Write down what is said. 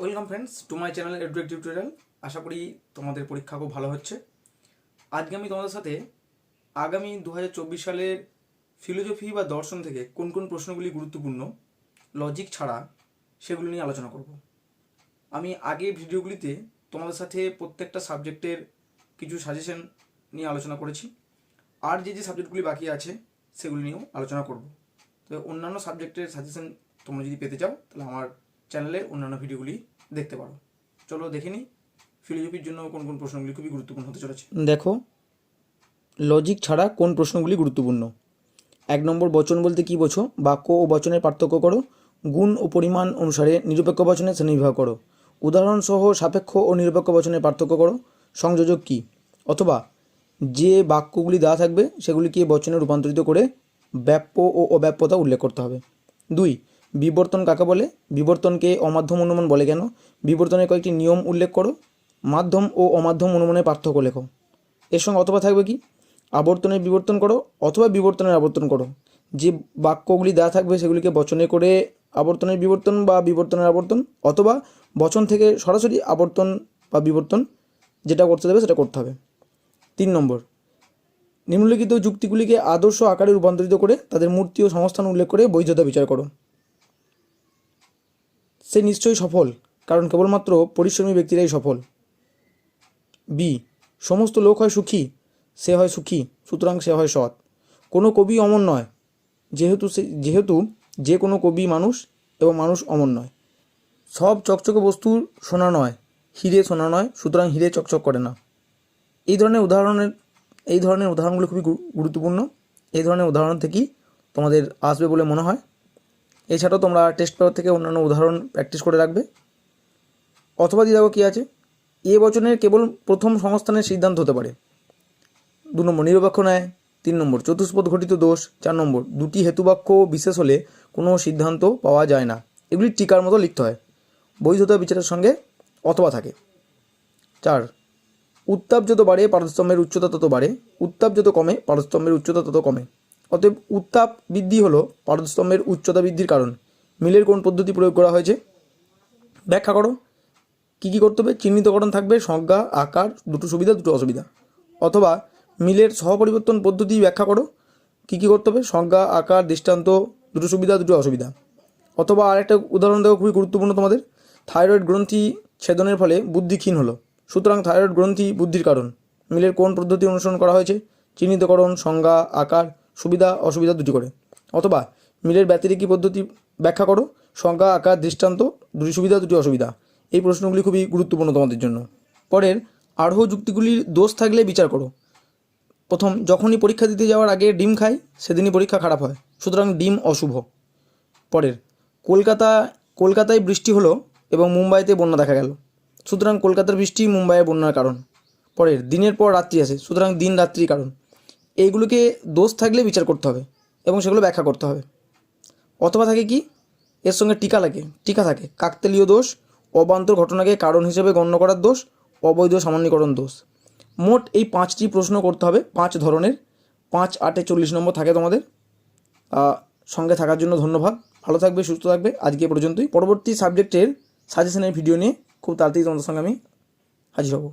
Welcome friends to my channel educate tutorial আশা করি তোমাদের পরীক্ষা খুব ভালো হচ্ছে। আজকে আমি তোমাদের সাথে আগামী দু হাজার চব্বিশ সালের ফিলোজফি বা দর্শন থেকে কোন কোন প্রশ্নগুলি গুরুত্বপূর্ণ লজিক ছাড়া সেগুলি নিয়ে আলোচনা করব। আমি আগের ভিডিওগুলিতে তোমাদের সাথে প্রত্যেকটা সাবজেক্টের কিছু সাজেশন নিয়ে আলোচনা করেছি। আর যে যে সাবজেক্টগুলি বাকি আছে, সেগুলি নিয়েও আলোচনা করব। তো অন্যান্য সাবজেক্টের সাজেশন তোমরা যদি পেতে চাও, তাহলে আমার চ্যানেলের অন্যান্য ভিডিওগুলি দেখতে পারো। চলো দেখে নিই ফিলোজফির জন্য কোন কোন প্রশ্নগুলি খুবই গুরুত্বপূর্ণ হতে চলেছে। দেখো লজিক ছাড়া কোন প্রশ্নগুলি গুরুত্বপূর্ণ? এক নম্বর, বচন বলতে কী বোঝো? বাক্য ও বচনের পার্থক্য করো। গুণ ও পরিমাণ অনুসারে নিরপেক্ষ বচনের শ্রেণীবিভাগ করো। উদাহরণসহ সাপেক্ষ ও নিরপেক্ষ বচনের পার্থক্য করো। সংযোজক কী? অথবা, যে বাক্যগুলি দেওয়া থাকবে, সেগুলিকে বচনে রূপান্তরিত করে ব্যাপ্য ও অব্যাপ্যতা উল্লেখ করতে হবে। দুই বিবর্তন কাকে বলে? বিবর্তনকে অমাধ্যম অনুমান বলে কেন? বিবর্তনের কয়েকটি নিয়ম উল্লেখ করো। মাধ্যম ও অমাধ্যম অনুমানের পার্থক্য লেখো। এর সঙ্গে অথবা থাকবে কি? আবর্তনের বিবর্তন করো অথবা বিবর্তনের আবর্তন করো। যে বাক্যগুলি দেওয়া থাকবে সেগুলিকে বচনে করে আবর্তনের বিবর্তন বা বিবর্তনের আবর্তন অথবা বচন থেকে সরাসরি আবর্তন বা বিবর্তন যেটা করতে দেবে সেটা করতে হবে। তিন নম্বর। নিম্নলিখিত যুক্তিগুলিকে আদর্শ আকারে রূপান্তরিত করে তাদের মূর্তি ও সংস্থান উল্লেখ করে বৈধতা বিচার করো। সে নিশ্চয়ই সফল, কারণ কেবলমাত্র পরিশ্রমী ব্যক্তিরাই সফল। বি, সমস্ত লোক হয় সুখী, সে হয় সুখী, সুতরাং সে হয় সৎ। কোনো কবি অমর নয়, যেহেতু সে, যেহেতু যে কোনো কবি মানুষ এবং মানুষ অমর নয়। সব চকচকে বস্তু সোনা নয়, হিরে সোনা নয়, সুতরাং হিরে চকচক করে না। এই ধরনের উদাহরণের, এই ধরনের উদাহরণগুলো খুবই গুরুত্বপূর্ণ। এই ধরনের উদাহরণ থেকেই তোমাদের আসবে বলে মনে হয়। এছাড়াও তোমরা টেস্ট পেপার থেকে অন্যান্য উদাহরণ প্র্যাকটিস করে রাখবে। অথবা দিয়ে দেখো কী আছে? এ বচনের কেবল প্রথম সংস্থানের সিদ্ধান্ত হতে পারে। দু নম্বর, নিরপেক্ষ ন্যায়। তিন নম্বর, চতুষ্পদ ঘটিত দোষ। চার নম্বর, দুটি হেতুবাক্য বিশেষ হলে কোনো সিদ্ধান্ত পাওয়া যায় না। এগুলি টিকার মতো লিখতে হয়। বৈধতা বিচারের সঙ্গে অথবা থাকে। চার, উত্তাপ যত বাড়ে পারস্তম্ভের উচ্চতা তত বাড়ে। উত্তাপ যত কমে পারস্তম্ভের উচ্চতা তত কমে। অতএব উত্তাপ বৃদ্ধি হলো পারদস্তম্ভের উচ্চতা বৃদ্ধির কারণ। মিলের কোন পদ্ধতি প্রয়োগ করা হয়েছে? ব্যাখ্যা করো। কী কী করতে হবে চিহ্নিতকরণ থাকবে? সংজ্ঞা, আকার, দুটো সুবিধা, দুটো অসুবিধা। অথবা মিলের সহপরিবর্তন পদ্ধতি ব্যাখ্যা করো। কী কী করতে হবে সংজ্ঞা, আকার, দৃষ্টান্ত, দুটো সুবিধা, দুটো অসুবিধা। অথবা আরেকটা উদাহরণ দেওয়া খুবই গুরুত্বপূর্ণ তোমাদের। থাইরয়েড গ্রন্থি ছেদনের ফলে বুদ্ধি ক্ষীণ হলো। সুতরাং থাইরয়েড গ্রন্থি বুদ্ধির কারণ। মিলের কোন পদ্ধতি অনুসরণ করা হয়েছে? চিহ্নিতকরণ, সংজ্ঞা, আকার সুবিধা, অসুবিধা দুটি করে। অথবা মিলের ব্যতিরেকি পদ্ধতি ব্যাখ্যা করো। সংখ্যা, আকার, দৃষ্টান্ত দুটি সুবিধা, দুটি অসুবিধা। এই প্রশ্নগুলি খুবই গুরুত্বপূর্ণ তোমাদের জন্য। পরের, আরোহ যুক্তিগুলির দোষ থাকলে বিচার করো। প্রথম, যখনই পরীক্ষা দিতে যাওয়ার আগে ডিম খাই, সেদিনই পরীক্ষা খারাপ হয়। সুতরাং ডিম অশুভ। পরের, কলকাতা, কলকাতায় বৃষ্টি হলো এবং মুম্বাইতে বন্যা দেখা গেল। সুতরাং কলকাতার বৃষ্টি মুম্বাইয়ের বন্যার কারণ। পরের, দিনের পর রাত্রি আসে। সুতরাং দিন রাত্রির কারণ। এইগুলোকে দোষ থাকলে বিচার করতে হবে এবং সেগুলো ব্যাখ্যা করতে হবে। অথবা থাকে কি, এর সঙ্গে টিকা লাগে, টিকা থাকে। কাকতেলীয় দোষ, অবান্তর ঘটনাকে কারণ হিসেবে গণ্য করার দোষ, অবৈধ সামান্যীকরণ দোষ। মোট এই পাঁচটি প্রশ্ন করতে হবে, পাঁচ ধরনের। পাঁচ আটে চল্লিশ নম্বর থাকে তোমাদের। সঙ্গে থাকার জন্য ধন্যবাদ। ভালো থাকবে, সুস্থ থাকবে। আজকে পর্যন্তই। পরবর্তী সাবজেক্টের সাজেশনের ভিডিও নিয়ে খুব তাড়াতাড়ি তোমাদের সঙ্গে আমি হাজির হব।